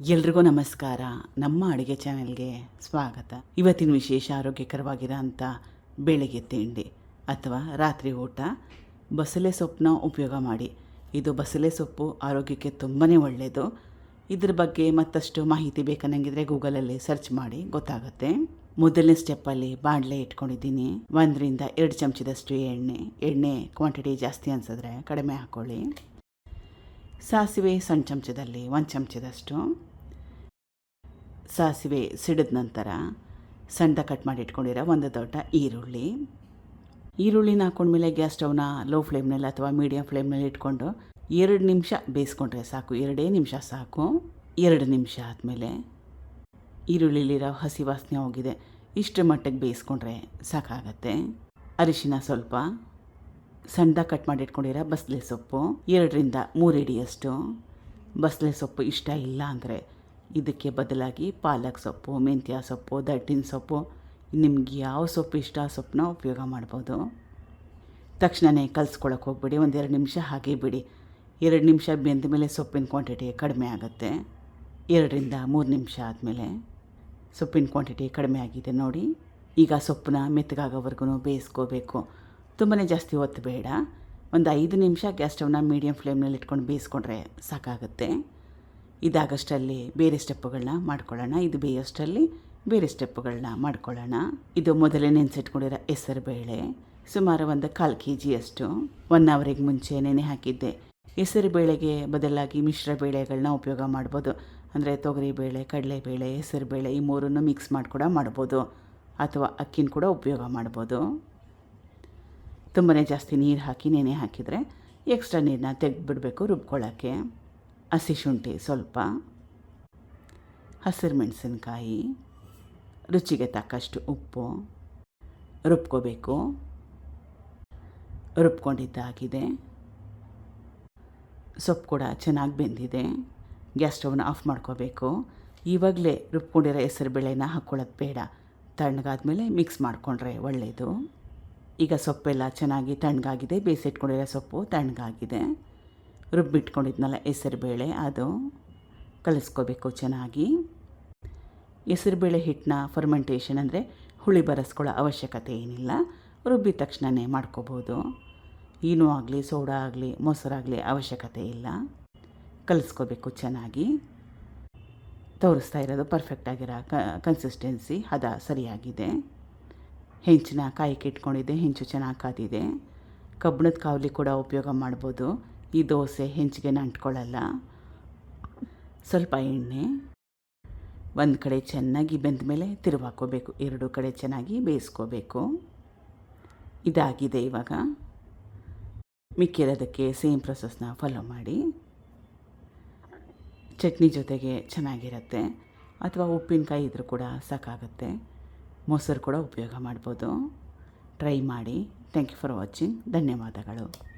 ಎಲ್ರಿಗೂ ನಮಸ್ಕಾರ. ನಮ್ಮ ಅಡುಗೆ ಚಾನೆಲ್ಗೆ ಸ್ವಾಗತ. ಇವತ್ತಿನ ವಿಶೇಷ ಆರೋಗ್ಯಕರವಾಗಿರೋ ಅಂಥ ಬೆಳಗ್ಗೆ ತಿಂಡಿ ಅಥವಾ ರಾತ್ರಿ ಊಟ ಬಸಳೆ ಸೊಪ್ಪನ್ನ ಉಪಯೋಗ ಮಾಡಿ. ಇದು ಬಸಳೆ ಸೊಪ್ಪು ಆರೋಗ್ಯಕ್ಕೆ ತುಂಬಾ ಒಳ್ಳೆಯದು ಇದ್ರ ಬಗ್ಗೆ ಮತ್ತಷ್ಟು ಮಾಹಿತಿ ಬೇಕನ್ನಂಗಿದ್ರೆ ಗೂಗಲಲ್ಲಿ ಸರ್ಚ್ ಮಾಡಿ ಗೊತ್ತಾಗುತ್ತೆ. ಮೊದಲನೇ ಸ್ಟೆಪ್ಪಲ್ಲಿ ಬಾಣಲೆ ಇಟ್ಕೊಂಡಿದ್ದೀನಿ. ಒಂದರಿಂದ ಎರಡು ಚಮಚದಷ್ಟು ಎಣ್ಣೆ. ಎಣ್ಣೆ ಕ್ವಾಂಟಿಟಿ ಜಾಸ್ತಿ ಅನಿಸಿದ್ರೆ ಕಡಿಮೆ ಹಾಕ್ಕೊಳ್ಳಿ ಸಾಸಿವೆ ಸಣ್ಣ ಚಮಚದಲ್ಲಿ ಒಂದು ಚಮಚದಷ್ಟು. ಸಾಸಿವೆ ಸಿಡಿದ ನಂತರ ಸಣ್ಣ ಕಟ್ ಮಾಡಿ ಇಟ್ಕೊಂಡಿರೋ ಒಂದು ದೊಡ್ಡ ಈರುಳ್ಳಿ. ಈರುಳ್ಳಿನ ಹಾಕೊಂಡ್ಮೇಲೆ ಗ್ಯಾಸ್ ಸ್ಟವ್ನ ಲೋ ಫ್ಲೇಮ್ನಲ್ಲಿ ಅಥವಾ ಮೀಡಿಯಮ್ ಫ್ಲೇಮ್ನಲ್ಲಿ ಇಟ್ಕೊಂಡು ಎರಡು ನಿಮಿಷ ಬೇಯಿಸ್ಕೊಂಡ್ರೆ ಸಾಕು. ಎರಡೇ ನಿಮಿಷ ಸಾಕು. ಎರಡು ನಿಮಿಷ ಆದಮೇಲೆ ಈರುಳ್ಳಿಲಿರೋ ಹಸಿ ವಾಸನೆ ಹೋಗಿದೆ. ಇಷ್ಟು ಮಟ್ಟಿಗೆ ಬೇಯಿಸ್ಕೊಂಡ್ರೆ ಸಾಕಾಗತ್ತೆ. ಅರಿಶಿನ ಸ್ವಲ್ಪ ಸಣ್ಣದಾಗಿ ಕಟ್ ಮಾಡಿ ಇಟ್ಕೊಂಡಿರೋ ಬಸಳೆ ಸೊಪ್ಪು, ಎರಡರಿಂದ ಮೂರು ಇಡಿಯಷ್ಟು ಬಸಳೆ ಸೊಪ್ಪು ಇಷ್ಟ ಇಲ್ಲ ಅಂದರೆ ಇದಕ್ಕೆ ಬದಲಾಗಿ ಪಾಲಕ್ ಸೊಪ್ಪು, ಮೆಂತ್ಯ ಸೊಪ್ಪು, ದಟ್ಟಿನ ಸೊಪ್ಪು, ನಿಮ್ಗೆ ಯಾವ ಸೊಪ್ಪು ಇಷ್ಟ ಆ ಸೊಪ್ಪನ್ನ ಉಪಯೋಗ ಮಾಡ್ಬೋದು. ತಕ್ಷಣವೇ ಕಲಿಸ್ಕೊಳಕ್ಕೆ ಹೋಗ್ಬಿಡಿ ಒಂದೆರಡು ನಿಮಿಷ ಹಾಗೆ ಬಿಡಿ. ಎರಡು ನಿಮಿಷ ಬೆಂದ ಮೇಲೆ ಸೊಪ್ಪಿನ ಕ್ವಾಂಟಿಟಿ ಕಡಿಮೆ ಆಗುತ್ತೆ. ಎರಡರಿಂದ ಮೂರು ನಿಮಿಷ ಆದಮೇಲೆ ಸೊಪ್ಪಿನ ಕ್ವಾಂಟಿಟಿ ಕಡಿಮೆ ಆಗಿದೆ ನೋಡಿ. ಈಗ ಸೊಪ್ಪನ್ನ ಮೆತ್ತಗಾಗೋವರೆಗೂ ಬೇಯಿಸ್ಕೋಬೇಕು. ತುಂಬಾ ಜಾಸ್ತಿ ಒತ್ತು ಬೇಡ ಒಂದು ಐದು ನಿಮಿಷ ಗ್ಯಾಸ್ ಸ್ಟವ್ನ ಮೀಡಿಯಮ್ ಫ್ಲೇಮ್ನಲ್ಲಿ ಇಟ್ಕೊಂಡು ಬೇಯಿಸ್ಕೊಂಡ್ರೆ ಸಾಕಾಗುತ್ತೆ. ಇದಾಗಷ್ಟರಲ್ಲಿ ಬೇರೆ ಸ್ಟೆಪ್ಪುಗಳನ್ನ ಮಾಡ್ಕೊಳ್ಳೋಣ. ಇದು ಬೇಯೋಷ್ಟರಲ್ಲಿ ಬೇರೆ ಸ್ಟೆಪ್ಪುಗಳನ್ನ ಮಾಡ್ಕೊಳ್ಳೋಣ. ಇದು ಮೊದಲೇ ನೆನೆಸಿಟ್ಕೊಂಡಿರೋ ಹೆಸರು ಬೇಳೆ. ಸುಮಾರು ಒಂದು ಕಾಲು ಕೆ ಜಿಯಷ್ಟು ಒನ್ ಅವರಿಗೆ ಮುಂಚೆ ನೆನೆ ಹಾಕಿದ್ದೆ. ಹೆಸರು ಬೇಳೆಗೆ ಬದಲಾಗಿ ಮಿಶ್ರ ಬೇಳೆಗಳನ್ನ ಉಪಯೋಗ ಮಾಡ್ಬೋದು. ಅಂದರೆ ತೊಗರಿಬೇಳೆ ಕಡಲೆಬೇಳೆ ಹೆಸರು ಬೇಳೆ ಈ ಮೂರನ್ನು ಮಿಕ್ಸ್ ಮಾಡಿ ಕೂಡ ಮಾಡ್ಬೋದು. ಅಥವಾ ಅಕ್ಕಿನ ಕೂಡ ಉಪಯೋಗ ಮಾಡ್ಬೋದು. ತುಂಬಾ ಜಾಸ್ತಿ ನೀರು ಹಾಕಿ ನೆನೆ ಹಾಕಿದರೆ ಎಕ್ಸ್ಟ್ರಾ ನೀರನ್ನ ತೆಗೆದುಬಿಡಬೇಕು ರುಬ್ಕೊಳ್ಳೋಕ್ಕೆ. ಹಸಿ ಶುಂಠಿ ಸ್ವಲ್ಪ, ಹಸಿರು ಮೆಣಸಿನ್ಕಾಯಿ, ರುಚಿಗೆ ತಕ್ಕಷ್ಟು ಉಪ್ಪು, ರುಬ್ಕೋಬೇಕು. ರುಬ್ಕೊಂಡಿದ್ದಾಗಿದೆ. ಸೊಪ್ಪು ಕೂಡ ಚೆನ್ನಾಗಿ ಬೆಂದಿದೆ. ಗ್ಯಾಸ್ ಸ್ಟವ್ನ ಆಫ್ ಮಾಡ್ಕೋಬೇಕು. ಇವಾಗಲೇ ರುಬ್ಕೊಂಡಿರೋ ಹೆಸರು ಬೇಳೆನ ಹಾಕ್ಕೊಳ್ಳೋದು ಬೇಡ. ತಣ್ಣಗಾದ್ಮೇಲೆ ಮಿಕ್ಸ್ ಮಾಡಿಕೊಂಡ್ರೆ ಒಳ್ಳೆಯದು ಈಗ ಸೊಪ್ಪೆಲ್ಲ ಚೆನ್ನಾಗಿ ತಣ್ಣಗಾಗಿದೆ. ಬೇಯಿಸಿಟ್ಕೊಂಡಿರೋ ಸೊಪ್ಪು ತಣ್ಣಗಾಗಿದೆ. ರುಬ್ಬಿಟ್ಕೊಂಡಿದ್ನಲ್ಲ ಹೆಸರುಬೇಳೆ, ಅದು ಕಲಿಸ್ಕೋಬೇಕು ಚೆನ್ನಾಗಿ. ಹೆಸರುಬೇಳೆ ಹಿಟ್ಟನ್ನ ಫರ್ಮೆಂಟೇಷನ್ ಅಂದರೆ ಹುಳಿ ಬರೆಸ್ಕೊಳ್ಳೋ ಅವಶ್ಯಕತೆ ಏನಿಲ್ಲ, ರುಬ್ಬಿದ ತಕ್ಷಣವೇ ಮಾಡ್ಕೋಬೋದು. ಏನೂ ಆಗಲಿ, ಸೋಡಾ ಆಗಲಿ ಮೊಸರಾಗಲಿ ಅವಶ್ಯಕತೆ ಇಲ್ಲ. ಕಲಿಸ್ಕೋಬೇಕು ಚೆನ್ನಾಗಿ. ತೋರಿಸ್ತಾ ಇರೋದು ಪರ್ಫೆಕ್ಟಾಗಿರೋ ಕ ಕನ್ಸಿಸ್ಟೆನ್ಸಿ ಹದ ಸರಿಯಾಗಿದೆ. ಹೆಂಚಿನ ಕಾಯಿ ಇಟ್ಕೊಂಡಿದ್ದೆ, ಹೆಂಚು ಚೆನ್ನಾಗಿ ಕಾದಿದೆ. ಕಬ್ಬಣದ ಕಾವಲಿ ಕೂಡ ಉಪಯೋಗ ಮಾಡ್ಬೋದು. ಈ ದೋಸೆ ಹೆಂಚಿಗೆ ಅಂಟ್ಕೊಳ್ಳಲ್ಲ. ಸ್ವಲ್ಪ ಎಣ್ಣೆ, ಒಂದು ಕಡೆ ಚೆನ್ನಾಗಿ ಬೆಂದ ಮೇಲೆ ತಿರುವಾಕೋಬೇಕು. ಎರಡು ಕಡೆ ಚೆನ್ನಾಗಿ ಬೇಯಿಸ್ಕೋಬೇಕು. ಇದಾಗಿದೆ ಇವಾಗ. ಮಿಕ್ಕಿರೋದಕ್ಕೆ ಸೇಮ್ ಪ್ರೊಸೆಸ್ನ ಫಾಲೋ ಮಾಡಿ. ಚಟ್ನಿ ಜೊತೆಗೆ ಚೆನ್ನಾಗಿರುತ್ತೆ. ಅಥವಾ ಉಪ್ಪಿನಕಾಯಿ ಇದ್ದರೂ ಕೂಡ ಸಾಕಾಗುತ್ತೆ. ಮೊಸರು ಕೂಡ ಉಪಯೋಗ ಮಾಡ್ಬೋದು. ಟ್ರೈ ಮಾಡಿ. ಥ್ಯಾಂಕ್ ಯು ಫಾರ್ ವಾಚಿಂಗ್ ಧನ್ಯವಾದಗಳು.